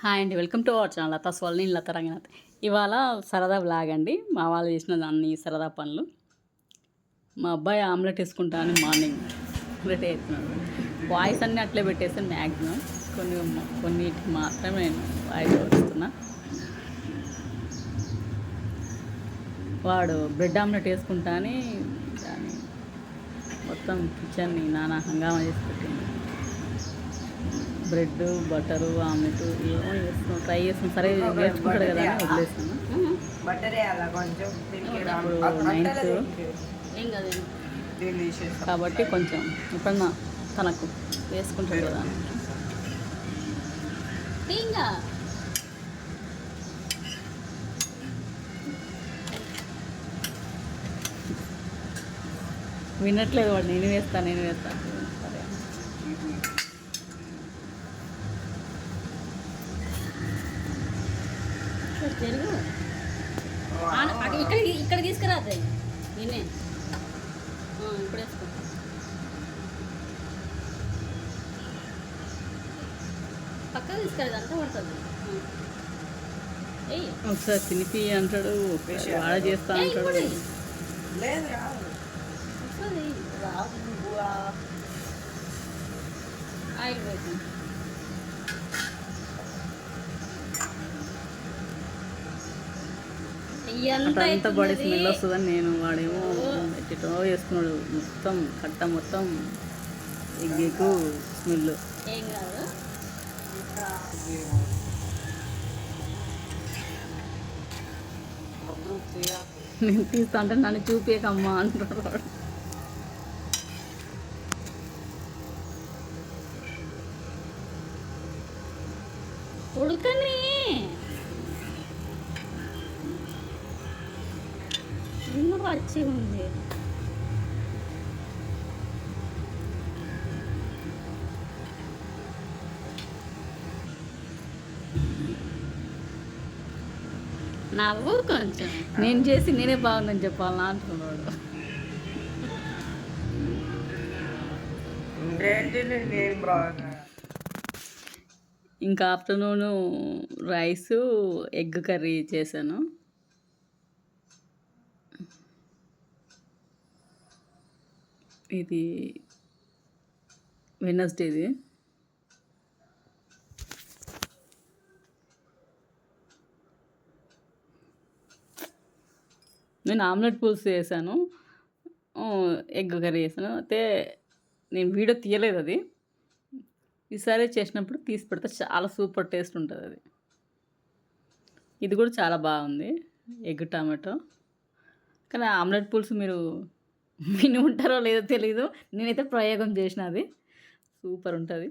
Hi అండి. Welcome to our channel. Latha స్వాల్ Latha Ranganath. ఇవాళ సరదా బ్లాగ్ అండి. మా వాళ్ళు చేసిన అన్ని సరదా పనులు. మా అబ్బాయి ఆమ్లెట్ వేసుకుంటా అని మార్నింగ్ ఆమ్లెట్ వేస్తున్నాడు. వాయిస్ అన్నీ అట్లే పెట్టేస్తాను మ్యాక్సిమం కొన్ని కొన్నిటికి మాత్రమే నేను వాయిస్ వస్తున్నా. వాడు బ్రెడ్ ఆమ్లెట్ వేసుకుంటా అని దాన్ని మొత్తం కిచెన్ని నానా హంగామా చేసి పెట్టింది బ్రెడ్ బటరు ఆమ్లెట్ ఏమో చేస్తున్నాం. ట్రై చేస్తున్నాం. సరే నేర్చుకుంటాడు కదా అని వదిలేసాను బట్టరే అలా కొంచెం దీనికి ఇప్పుడు తీసేస్తాం. కాబట్టి కొంచెం ఎప్పుడన్నా తనకు వేసుకుంటాడు కదా. వినట్లేదు వాడు. నేను వేస్తాను నేను వేస్తాను సరే తెలుగు? ఇక్కడ ఇక్కడ తీసుకురాదు నేనే. ఇప్పుడు వేసుకో పక్క తీసుకురాదు అంతా పడుతుంది. ఒకసారి తినిపి అంటాడు వాడ చేస్తా అంటాడు. లేదు రాదు. రాదు నువ్వు ఆ ఆయిల్ వేసి అంతా బాడీ స్మెల్ వస్తుందని నేను వాడేమో ఎట్టో వేసుకున్నాడు. మొత్తం కట్ట మొత్తం ఎగ్గు స్మెల్. ఏం కాదు. నేను తీస్తా అంటే నన్ను చూపేకమ్మా అంటున్నాడు వాడు. ఉడకని వచ్చి ఉంది. నవ్వు కొంచెం. నేను చేసి నేనే బాగుందని చెప్పాలనా అంటున్నాడు. ఏంటి నేను బాగా? ఇంకా ఆఫ్టర్నూన్ రైస్ ఎగ్ కర్రీ చేశాను. ఇది వెనస్డేది నేను ఆమ్లెట్ పులుసు చేశాను. ఎగ్ కర్రీ చేశాను. అయితే నేను వీడియో తీయలేదు అది. ఈసారి చేసినప్పుడు తీసి పెడితే చాలా సూపర్ టేస్ట్ ఉంటుంది అది. ఇది కూడా చాలా బాగుంది. Egg tomato. కానీ ఆమ్లెట్ పులుసు మీరు విని ఉంటారో లేదో తెలీదు. నేనైతే ప్రయోగం చేసిన అది. సూపర్ ఉంటుంది.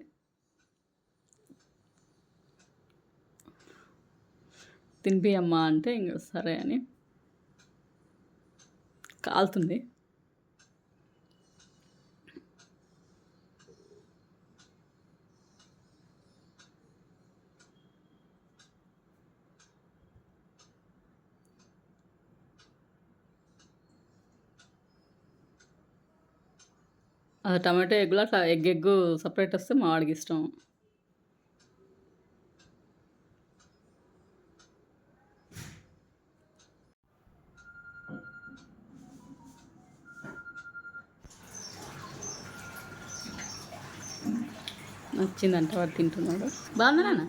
తినిపియమ్మా అంటే ఇంక సరే అని కాలుతుంది. టమాటో ఎగ్లో అట్లా ఎగ్ ఎగ్గు సపరేట్ వస్తే మా వాడికి ఇష్టం. నచ్చిందంట వాడు తింటున్నాడు. బాగుందా నాన్న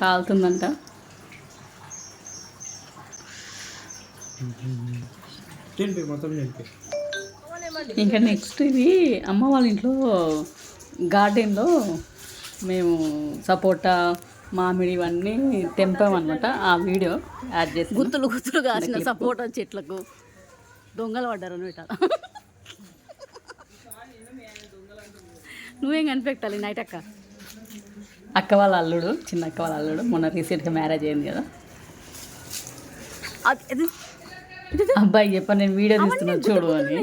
కాలుతుందంట. మొత్తం ఇంకా నెక్స్ట్ ఇది అమ్మ వాళ్ళ ఇంట్లో గార్డెన్లో మేము సపోటా మామిడి ఇవన్నీ తెంపామన్నమాట ఆ వీడియో యాడ్ చేసి గుత్తులు గుత్తులు కాసిన సపోటా చెట్లకు దొంగలు పడ్డారు అనమాట నువ్వేం కనిపెట్టాలి నైట్ అక్క? అక్క వాళ్ళ అల్లుడు చిన్న అక్క వాళ్ళ అల్లుడు మొన్న రీసెంట్గా మ్యారేజ్ అయింది కదా. అబ్బాయి చెప్ప నేను వీడియో తీస్తున్నాను చూడు అని.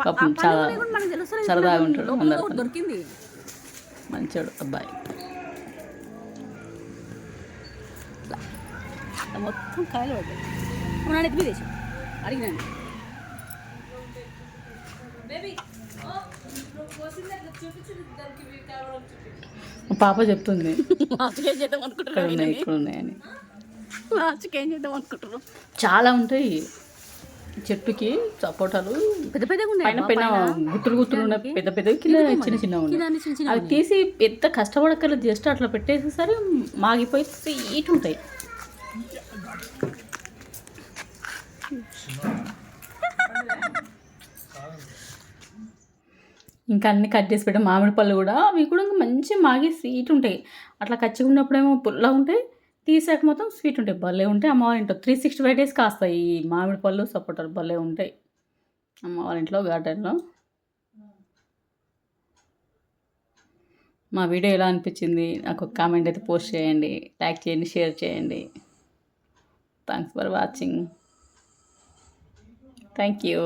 పాపం చాలా సరదాగా ఉంటాడు దొరికింది. మంచోడు అబ్బాయి. మొత్తం కాయలు పడ్డాయి. అడిగినాను బేబీ పాప చెప్తుంది. లాస్ట్కి ఏం చేద్దాం ఇక్కడ అనుకుంటున్నాను ఉన్నాయి ఇక్కడ ఉన్నాయని లాస్ట్కి ఏం చేద్దాం అనుకుంటున్నాం చాలా ఉంటాయి. చెట్టుకి సపోటాలు. పెద్ద పెద్దగా ఉన్నాయి పైన పైన గుత్తులు గుత్తులు ఉన్నాయి. పెద్ద పెద్దవి కింద చిన్న చిన్న ఉన్నాయి. కింద చిన్న చిన్న అవి తీసి పెద్ద కష్టపడక్కర్లేదు. జస్ట్ అట్లా పెట్టేసేసరి మాగిపోయి స్వీట్ ఉంటాయి. ఇంకా అన్ని కట్ చేసి పెట్టాం మామిడి పళ్ళు కూడా అవి కూడా ఇంకా మంచి మాగి స్వీట్ ఉంటాయి. అట్లా కచ్చిగా ఉన్నప్పుడేమో పుల్ల ఉంటాయి. తీసాక మొత్తం స్వీట్ ఉంటాయి. భలే ఉంటాయి. అమ్మవారి ఇంట్లో త్రీ సిక్స్టీ ఫైవ్ డేస్ కాస్తాయి. ఈ మామిడి పళ్ళు సపోటాలు భలే ఉంటాయి. అమ్మవారి ఇంట్లో గార్డెన్లో. మా వీడియో ఎలా అనిపించింది? నాకు ఒక కామెంట్ అయితే పోస్ట్ చేయండి. లైక్ చేయండి షేర్ చేయండి. Thanks for watching thank you